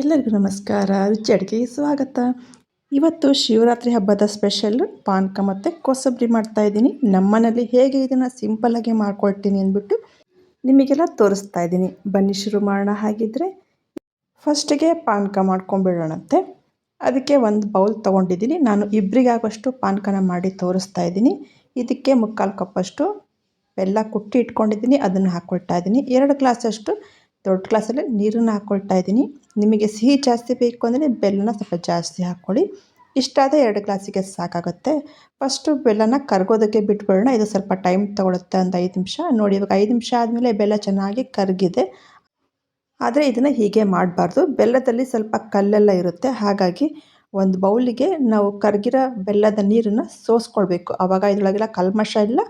ಎಲ್ಲರಿಗೂ ನಮಸ್ಕಾರ. ರುಚಿ ಅಡುಗೆಗೆ ಸ್ವಾಗತ. ಇವತ್ತು ಶಿವರಾತ್ರಿ ಹಬ್ಬದ ಸ್ಪೆಷಲ್ ಪಾನಕ ಮತ್ತು ಕೋಸಂಬರಿ ಮಾಡ್ತಾ ಇದ್ದೀನಿ. ನಮ್ಮನೇಲಿ ಹೇಗೆ ಇದನ್ನು ಸಿಂಪಲ್ಲಾಗಿ ಮಾಡ್ಕೊಳ್ತೀನಿ ಅಂದ್ಬಿಟ್ಟು ನಿಮಗೆಲ್ಲ ತೋರಿಸ್ತಾ ಇದ್ದೀನಿ. ಬನ್ನಿ ಶುರು ಮಾಡೋಣ ಹಾಗಿದ್ರೆ. ಫಸ್ಟಿಗೆ ಪಾನಕ ಮಾಡ್ಕೊಂಬಿಡೋಣಂತೆ ಅದಕ್ಕೆ ಒಂದು ಬೌಲ್ ತೊಗೊಂಡಿದ್ದೀನಿ. ನಾನು ಇಬ್ಬರಿಗಾಗುವಷ್ಟು ಪಾನಕನ ಮಾಡಿ ತೋರಿಸ್ತಾ ಇದ್ದೀನಿ. ಇದಕ್ಕೆ ಮುಕ್ಕಾಲು ಕಪ್ಪಷ್ಟು ಬೆಲ್ಲ ಕುಟ್ಟಿ ಇಟ್ಕೊಂಡಿದ್ದೀನಿ. ಅದನ್ನು ಹಾಕ್ಕೊಳ್ತಾ ಇದ್ದೀನಿ. ಎರಡು ಗ್ಲಾಸಷ್ಟು ದೊಡ್ಡ ಗ್ಲಾಸಲ್ಲಿ ನೀರನ್ನು ಹಾಕ್ಕೊಳ್ತಾ ಇದ್ದೀನಿ. ನಿಮಗೆ ಸಿಹಿ ಜಾಸ್ತಿ ಬೇಕು ಅಂದರೆ ಬೆಲ್ಲನ ಸ್ವಲ್ಪ ಜಾಸ್ತಿ ಹಾಕ್ಕೊಳ್ಳಿ. ಇಷ್ಟಾದ ಎರಡು ಗ್ಲಾಸಿಗೆ ಸಾಕಾಗುತ್ತೆ. ಫಸ್ಟು ಬೆಲ್ಲನ ಕರಗೋದಕ್ಕೆ ಬಿಟ್ಬಿಡೋಣ. ಇದು ಸ್ವಲ್ಪ ಟೈಮ್ ತೊಗೊಳುತ್ತೆ ಒಂದು ಐದು ನಿಮಿಷ. ನೋಡಿ, ಇವಾಗ ಐದು ನಿಮಿಷ ಆದಮೇಲೆ ಬೆಲ್ಲ ಚೆನ್ನಾಗಿ ಕರಗಿದೆ. ಆದರೆ ಇದನ್ನು ಹೀಗೆ ಮಾಡಬಾರ್ದು. ಬೆಲ್ಲದಲ್ಲಿ ಸ್ವಲ್ಪ ಕಲ್ಲೆಲ್ಲ ಇರುತ್ತೆ. ಹಾಗಾಗಿ ಒಂದು ಬೌಲಿಗೆ ನಾವು ಕರಗಿರೋ ಬೆಲ್ಲದ ನೀರನ್ನು ಸೋಸ್ಕೊಳ್ಬೇಕು. ಆವಾಗ ಇದರೊಳಗೆಲ್ಲ ಕಲ್ಮಶ ಎಲ್ಲ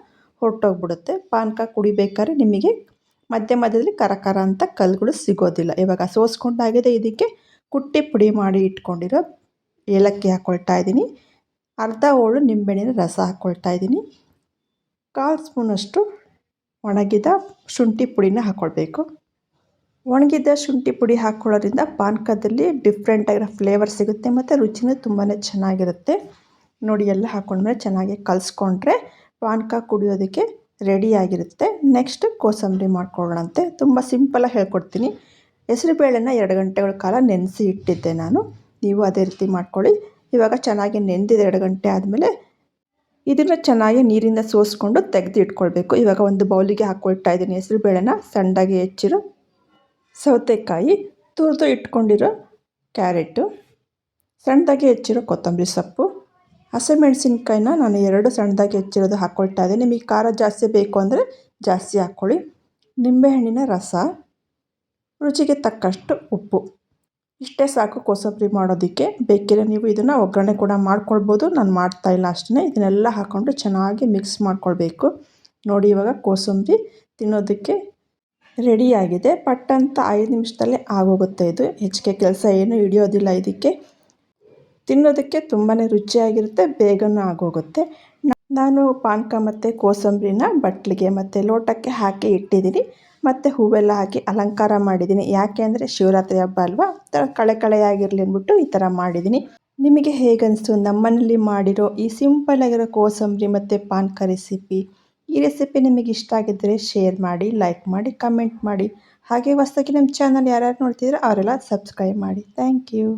ಹೊರಟೋಗ್ಬಿಡುತ್ತೆ. ಪಾನಕ ಕುಡಿಬೇಕಾದ್ರೆ ನಿಮಗೆ ಮಧ್ಯ ಮಧ್ಯದಲ್ಲಿ ಕರ ಕರ ಅಂತ ಕಲ್ಲುಗಳು ಸಿಗೋದಿಲ್ಲ. ಇವಾಗ ಸೋಸ್ಕೊಂಡಾಗಿದೆ ಇದಕ್ಕೆ, ಕುಟ್ಟಿ ಪುಡಿ ಮಾಡಿ ಇಟ್ಕೊಂಡಿರೋ ಏಲಕ್ಕಿ ಹಾಕ್ಕೊಳ್ತಾ ಇದ್ದೀನಿ. ಅರ್ಧ ಹೋಳು ನಿಂಬೆಹಣ್ಣಿನ ರಸ ಹಾಕ್ಕೊಳ್ತಾ ಇದ್ದೀನಿ. ಕಾಲು ಸ್ಪೂನಷ್ಟು ಒಣಗಿದ ಶುಂಠಿ ಪುಡಿನ ಹಾಕ್ಕೊಳ್ಬೇಕು ಒಣಗಿದ ಶುಂಠಿ ಪುಡಿ ಹಾಕ್ಕೊಳ್ಳೋದ್ರಿಂದ ಪಾನಕದಲ್ಲಿ ಡಿಫ್ರೆಂಟಾಗಿರೋ ಫ್ಲೇವರ್ ಸಿಗುತ್ತೆ ಮತ್ತು ರುಚಿನೂ ತುಂಬಾ ಚೆನ್ನಾಗಿರುತ್ತೆ. ನೋಡಿ, ಎಲ್ಲ ಹಾಕ್ಕೊಂಡ್ಮೇಲೆ ಚೆನ್ನಾಗಿ ಕಲಸ್ಕೊಂಡ್ರೆ ಪಾನಕ ಕುಡಿಯೋದಕ್ಕೆ ರೆಡಿಯಾಗಿರುತ್ತೆ ನೆಕ್ಸ್ಟ್ ಕೋಸಂಬರಿ ಮಾಡ್ಕೊಳ್ಳೋಣಂತೆ. ತುಂಬ ಸಿಂಪಲಾಗಿ ಹೇಳ್ಕೊಡ್ತೀನಿ. ಹೆಸರುಬೇಳೆನ ಎರಡು ಗಂಟೆಗಳ ಕಾಲ ನೆನೆಸಿ ಇಟ್ಟಿದ್ದೆ ನಾನು. ನೀವು ಅದೇ ರೀತಿ ಮಾಡ್ಕೊಳ್ಳಿ. ಇವಾಗ ಚೆನ್ನಾಗಿ ನೆಂದಿದೆ ಎರಡು ಗಂಟೆ ಆದಮೇಲೆ ಇದನ್ನು ಚೆನ್ನಾಗಿ ನೀರಿಂದ ಸೋಸ್ಕೊಂಡು ತೆಗೆದು ಇಟ್ಕೊಳ್ಬೇಕು. ಇವಾಗ ಒಂದು ಬೌಲಿಗೆ ಹಾಕ್ಕೊಳ್ತಾ ಇದ್ದೀನಿ. ಹೆಸರುಬೇಳೆನ ಸಣ್ಣದಾಗಿ ಹೆಚ್ಚಿರೋ ಸೌತೆಕಾಯಿ, ತುರಿದು ಇಟ್ಕೊಂಡಿರೋ ಕ್ಯಾರೆಟು, ಸಣ್ಣದಾಗಿ ಹೆಚ್ಚಿರೋ ಕೊತ್ತಂಬರಿ ಸೊಪ್ಪು. ಹಸಿಮೆಣಸಿನ್ಕಾಯಿನ ನಾನು ಎರಡು ಸಣ್ಣದಾಗಿ ಹೆಚ್ಚಿರೋದು ಹಾಕ್ಕೊಳ್ತಾ ಇದ್ದೀನಿ. ನಿಮಗೆ ಖಾರ ಜಾಸ್ತಿ ಬೇಕು ಅಂದರೆ ಜಾಸ್ತಿ ಹಾಕ್ಕೊಳ್ಳಿ. ನಿಂಬೆಹಣ್ಣಿನ ರಸ, ರುಚಿಗೆ ತಕ್ಕಷ್ಟು ಉಪ್ಪು. ಇಷ್ಟೇ ಸಾಕು ಕೋಸಂಬರಿ ಮಾಡೋದಕ್ಕೆ. ಬೇಕಿದ್ರೆ ನೀವು ಇದನ್ನು ಒಗ್ಗರಣೆ ಕೂಡ ಮಾಡ್ಕೊಳ್ಬೋದು. ನಾನು ಮಾಡ್ತಾಯಿಲ್ಲ ಅಷ್ಟೇ ಇದನ್ನೆಲ್ಲ ಹಾಕ್ಕೊಂಡು ಚೆನ್ನಾಗಿ ಮಿಕ್ಸ್ ಮಾಡ್ಕೊಳ್ಬೇಕು. ನೋಡಿ, ಇವಾಗ ಕೋಸಂಬರಿ ತಿನ್ನೋದಕ್ಕೆ ರೆಡಿಯಾಗಿದೆ. ಪಟ್ಟಂತ ಐದು ನಿಮಿಷದಲ್ಲೇ ಆಗೋಗುತ್ತೆ ಇದು. ಹೆಚ್ಚಿಗೆ ಕೆಲಸ ಏನು ಹಿಡಿಯೋದಿಲ್ಲ ಇದಕ್ಕೆ. ತಿನ್ನೋದಕ್ಕೆ ತುಂಬಾ ರುಚಿಯಾಗಿರುತ್ತೆ, ಬೇಗನೂ ಆಗೋಗುತ್ತೆ. ನಾನು ಪಾನಕ ಮತ್ತು ಕೋಸಂಬರಿನ ಬಟ್ಲಿಗೆ ಮತ್ತು ಲೋಟಕ್ಕೆ ಹಾಕಿ ಇಟ್ಟಿದ್ದೀನಿ. ಮತ್ತು ಹೂವೆಲ್ಲ ಹಾಕಿ ಅಲಂಕಾರ ಮಾಡಿದ್ದೀನಿ. ಯಾಕೆ ಅಂದರೆ ಶಿವರಾತ್ರಿ ಹಬ್ಬ ಅಲ್ವಾ? ಥರ ಕಳೆ ಕಳೆಯಾಗಿರಲಿ ಅಂದ್ಬಿಟ್ಟು ಈ ಥರ ಮಾಡಿದ್ದೀನಿ. ನಿಮಗೆ ಹೇಗನ್ನಿಸ್ತು ನಮ್ಮನೇಲಿ ಮಾಡಿರೋ ಈ ಸಿಂಪಲ್ ಆಗಿರೋ ಕೋಸಂಬರಿ ಮತ್ತು ಪಾನಕ ರೆಸಿಪಿ. ಈ ರೆಸಿಪಿ ನಿಮಗೆ ಇಷ್ಟ ಆಗಿದ್ದರೆ ಶೇರ್ ಮಾಡಿ, ಲೈಕ್ ಮಾಡಿ, ಕಮೆಂಟ್ ಮಾಡಿ. ಹಾಗೆ ಹೊಸದಾಗಿ ನಮ್ಮ ಚಾನಲ್ ಯಾರ್ಯಾರು ನೋಡ್ತಿದ್ರೆ ಅವರೆಲ್ಲ ಸಬ್ಸ್ಕ್ರೈಬ್ ಮಾಡಿ. Thank you.